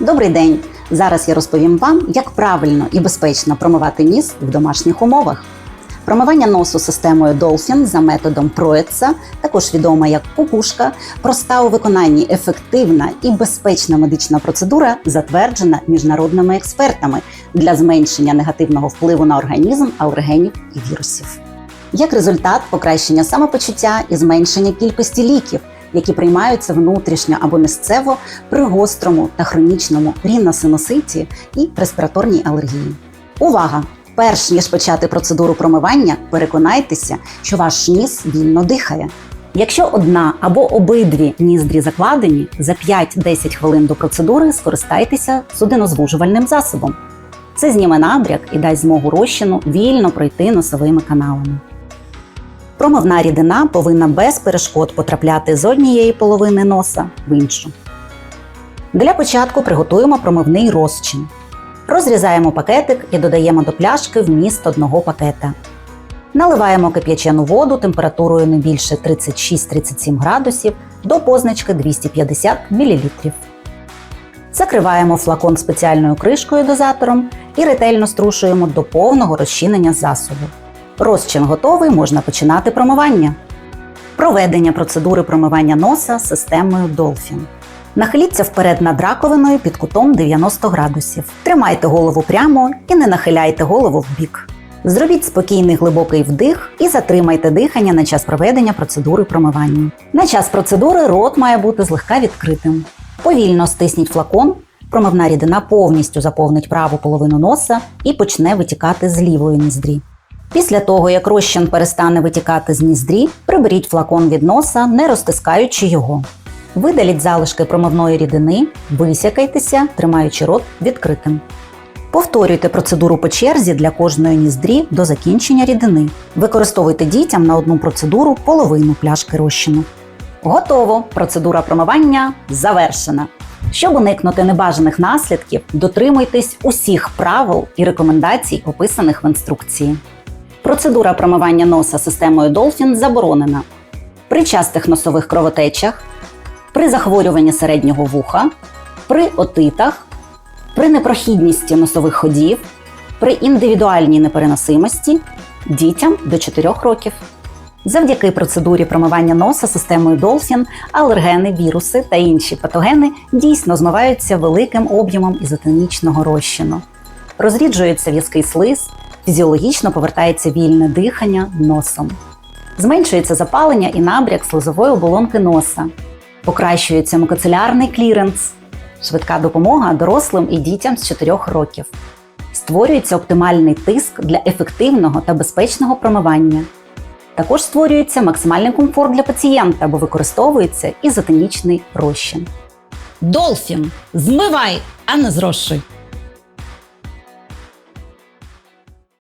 Добрий день! Зараз я розповім вам, як правильно і безпечно промивати ніс в домашніх умовах. Промивання носу системою Dolphin за методом Проеца, також відома як кукушка, проста у виконанні ефективна і безпечна медична процедура, затверджена міжнародними експертами для зменшення негативного впливу на організм алергенів і вірусів. Як результат покращення самопочуття і зменшення кількості ліків, які приймаються внутрішньо або місцево при гострому та хронічному ріносиноситі і респіраторній алергії. Увага! Перш ніж почати процедуру промивання, переконайтеся, що ваш ніс вільно дихає. Якщо одна або обидві ніздрі закладені, за 5-10 хвилин до процедури скористайтеся судинозвужувальним засобом. Це зніме набряк і дасть змогу розчину вільно пройти носовими каналами. Промивна рідина повинна без перешкод потрапляти з однієї половини носа в іншу. Для початку приготуємо промивний розчин. Розрізаємо пакетик і додаємо до пляшки вміст одного пакета. Наливаємо кип'ячену воду температурою не більше 36-37 градусів до позначки 250 мл. Закриваємо флакон спеціальною кришкою дозатором і ретельно струшуємо до повного розчинення засобу. Розчин готовий, можна починати промивання. Проведення процедури промивання носа системою Dolphin. Нахиліться вперед над раковиною під кутом 90 градусів. Тримайте голову прямо і не нахиляйте голову вбік. Зробіть спокійний глибокий вдих і затримайте дихання на час проведення процедури промивання. На час процедури рот має бути злегка відкритим. Повільно стисніть флакон, промивна рідина повністю заповнить праву половину носа і почне витікати з лівої ніздрі. Після того, як розчин перестане витікати з ніздрі, приберіть флакон від носа, не розтискаючи його. Видаліть залишки промивної рідини, висякайтеся, тримаючи рот відкритим. Повторюйте процедуру по черзі для кожної ніздрі до закінчення рідини. Використовуйте дітям на одну процедуру половину пляшки розчину. Готово! Процедура промивання завершена. Щоб уникнути небажаних наслідків, дотримуйтесь усіх правил і рекомендацій, описаних в інструкції. Процедура промивання носа системою Dolphin заборонена при частих носових кровотечах, при захворюванні середнього вуха, при отитах, при непрохідності носових ходів, при індивідуальній непереносимості дітям до 4 років. Завдяки процедурі промивання носа системою Dolphin алергени, віруси та інші патогени дійсно змиваються великим об'ємом ізотонічного розчину. Розріджується в'язкий слиз, фізіологічно повертається вільне дихання носом. Зменшується запалення і набряк слизової оболонки носа, покращується мукоцелярний кліренс, швидка допомога дорослим і дітям з 4 років. Створюється оптимальний тиск для ефективного та безпечного промивання. Також створюється максимальний комфорт для пацієнта, бо використовується ізотонічний розчин. Долфін. Змивай, а не зрошуй.